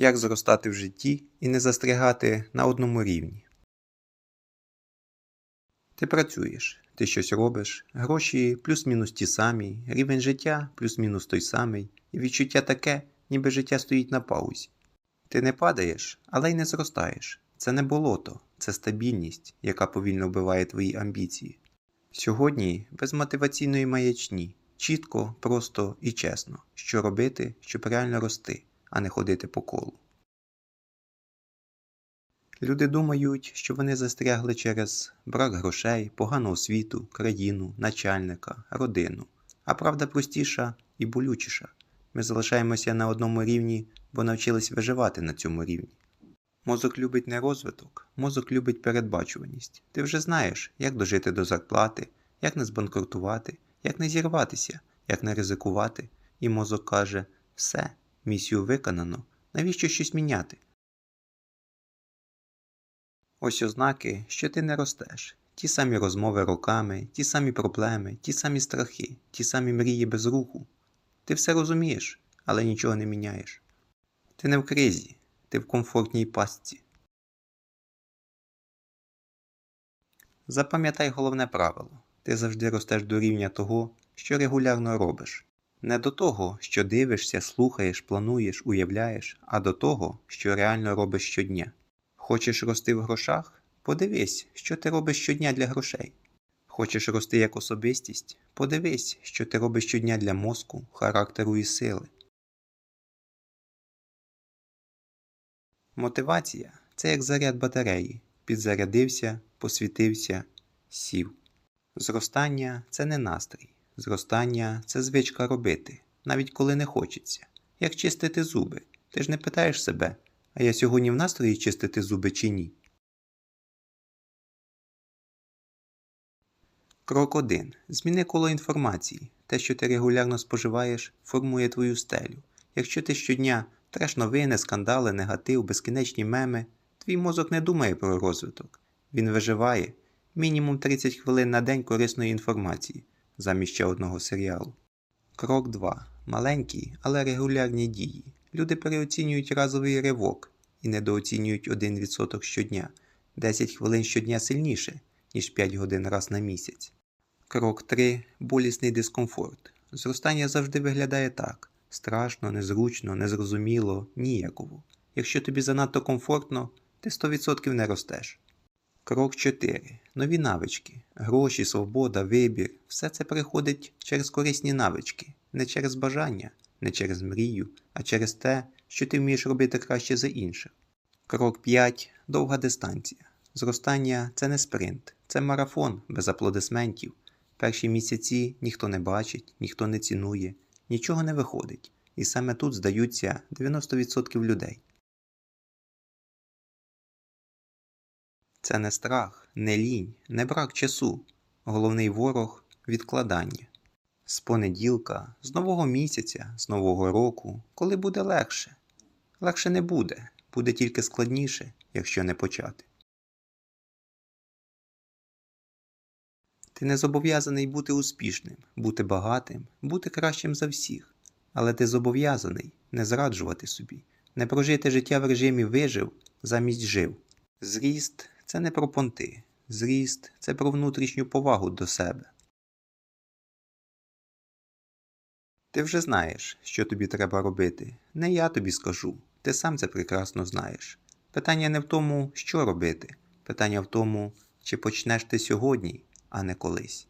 Як зростати в житті і не застрягати на одному рівні. Ти працюєш, ти щось робиш, гроші плюс-мінус ті самі, рівень життя плюс-мінус той самий, і відчуття таке, ніби життя стоїть на паузі. Ти не падаєш, але й не зростаєш. Це не болото, це стабільність, яка повільно вбиває твої амбіції. Сьогодні без мотиваційної маячні, чітко, просто і чесно, що робити, щоб реально рости, а не ходити по колу. Люди думають, що вони застрягли через брак грошей, погану освіту, країну, начальника, родину. А правда простіша і болючіша. Ми залишаємося на одному рівні, бо навчились виживати на цьому рівні. Мозок любить не розвиток, мозок любить передбачуваність. Ти вже знаєш, як дожити до зарплати, як не збанкрутувати, як не зірватися, як не ризикувати. І мозок каже: все, місію виконано, навіщо щось міняти? Ось ознаки, що ти не ростеш. Ті самі розмови роками, ті самі проблеми, ті самі страхи, ті самі мрії без руху. Ти все розумієш, але нічого не міняєш. Ти не в кризі, ти в комфортній пастці. Запам'ятай головне правило ти завжди ростеш до рівня того, що регулярно робиш. Не до того, що дивишся, слухаєш, плануєш, уявляєш, а до того, що реально робиш щодня. Хочеш рости в грошах? Подивись, що ти робиш щодня для грошей. Хочеш рости як особистість? Подивись, що ти робиш щодня для мозку, характеру і сили. Мотивація це як заряд батареї. Підзарядився, посвітився, сів. Зростання це не настрій. Зростання це звичка робити, навіть коли не хочеться. Як чистити зуби. Ти ж не питаєш себе, а я сьогодні в настрої чистити зуби чи ні? Крок 1. Зміни коло інформації. Те, що ти регулярно споживаєш, формує твою стелю. Якщо ти щодня треш новини, скандали, негатив, безкінечні меми, твій мозок не думає про розвиток. Він виживає мінімум 30 хвилин на день корисної інформації замість ще одного серіалу. Крок 2. Маленькі, але регулярні дії. Люди переоцінюють разовий ривок і недооцінюють 1% щодня. 10 хвилин щодня сильніше, ніж 5 годин раз на місяць. Крок 3. Болісний дискомфорт. Зростання завжди виглядає так: страшно, незручно, незрозуміло, ніяково. Якщо тобі занадто комфортно, ти 100% не ростеш. Крок 4. Нові навички. Гроші, свобода, вибір. Все це приходить через корисні навички, не через бажання, не через мрію, а через те, що ти вмієш робити краще за інших. Крок 5. Довга дистанція. Зростання це не спринт, це марафон без аплодисментів. Перші місяці ніхто не бачить, ніхто не цінує, нічого не виходить. І саме тут здаються 90% людей. Це не страх, не лінь, не брак часу. Головний ворог відкладання. З понеділка, з нового місяця, з нового року, коли буде легше. Легше не буде, буде тільки складніше, якщо не почати. Ти не зобов'язаний бути успішним, бути багатим, бути кращим за всіх. Але ти зобов'язаний не зраджувати собі, не прожити життя в режимі вижив замість жив. Зріст це не про понти. Зріст це про внутрішню повагу до себе. Ти вже знаєш, що тобі треба робити. Не я тобі скажу, ти сам це прекрасно знаєш. Питання не в тому, що робити, питання в тому, чи почнеш ти сьогодні, а не колись.